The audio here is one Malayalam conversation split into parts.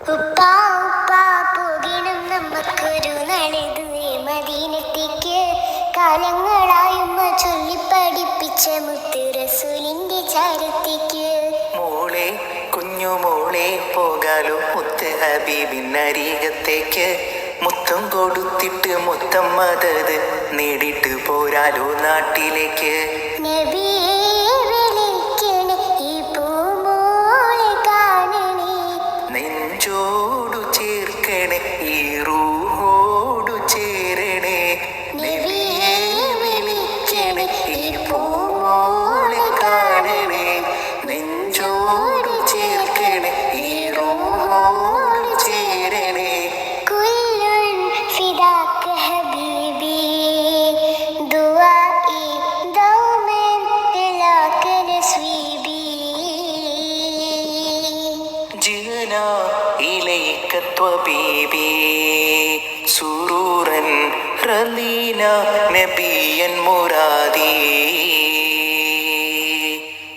ഉപ്പാ ഉപ്പാ പോകണം നമുക്കൊരു മദീനത്തേക്ക് മുത്ത് റസൂലിന്റെ ചാരത്തേക്ക്. മോളെ കുഞ്ഞു മോളെ പോകാലോ മുത്ത് ഹബീബിനരികത്തേക്ക് മുത്തം കൊടുത്തിട്ട് മുത്തം മതത് നേടിട്ട് പോരാലോ നാട്ടിലേക്ക്. നബിയെ جئنا إليك طبيبي سرورا رضينا نبيا مرادي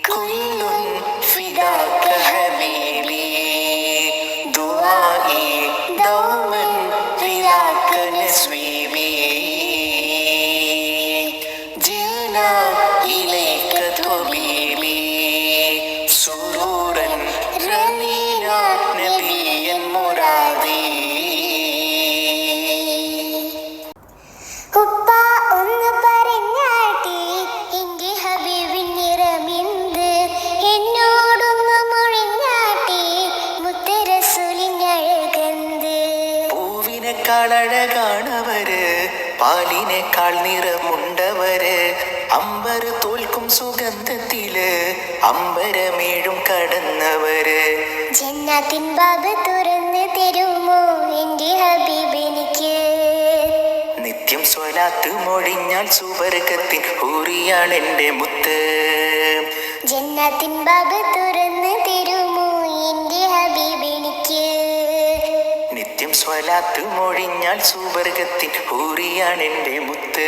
كل فداك പൂവിനേക്കാൾ അഴകാണവര് പാലിനേക്കാൾ നിറമുണ്ടവര്. അമ്പര് തോൽക്കും സുഗന്ധത്തിൽ അമ്പരമേഴും കടന്നവര്. ജന്നാത്തിൻ ബാബ തുറന്ന് തരുമോ എന്റെ ഹബീബിനിക്ക്? നിത്യം സ്വലാത്ത് മൊഴിഞ്ഞാൽ സുവർഗത്തിൻ ഹൂറിയാണ് എന്റെ മുത്ത്. ജന്നാത്തിൻ ബാബ് തുറന്ന് തരുമോ സ്വലാത്ത് മൊഴിഞ്ഞാൽ സുവർഗത്തിൻ ഹൂറിയാണ് എന്റെ മുത്ത്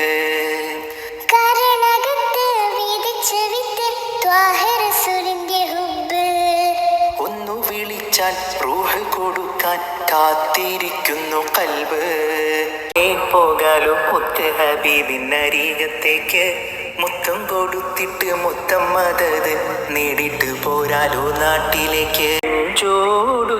ഒന്നു വിളിച്ചാൽ റൂഹ് കൊടുക്കാൻ കാത്തിരിക്കുന്നു കൽവ് പോകാലോ മുത്ത് ഹബീബിനരികത്തേക്ക് മുത്തം കൊടുത്തിട്ട് മുത്തം മതത് നേടിട്ട് പോരാലോ നാട്ടിലേക്ക്. ചോടു റൂഹോടു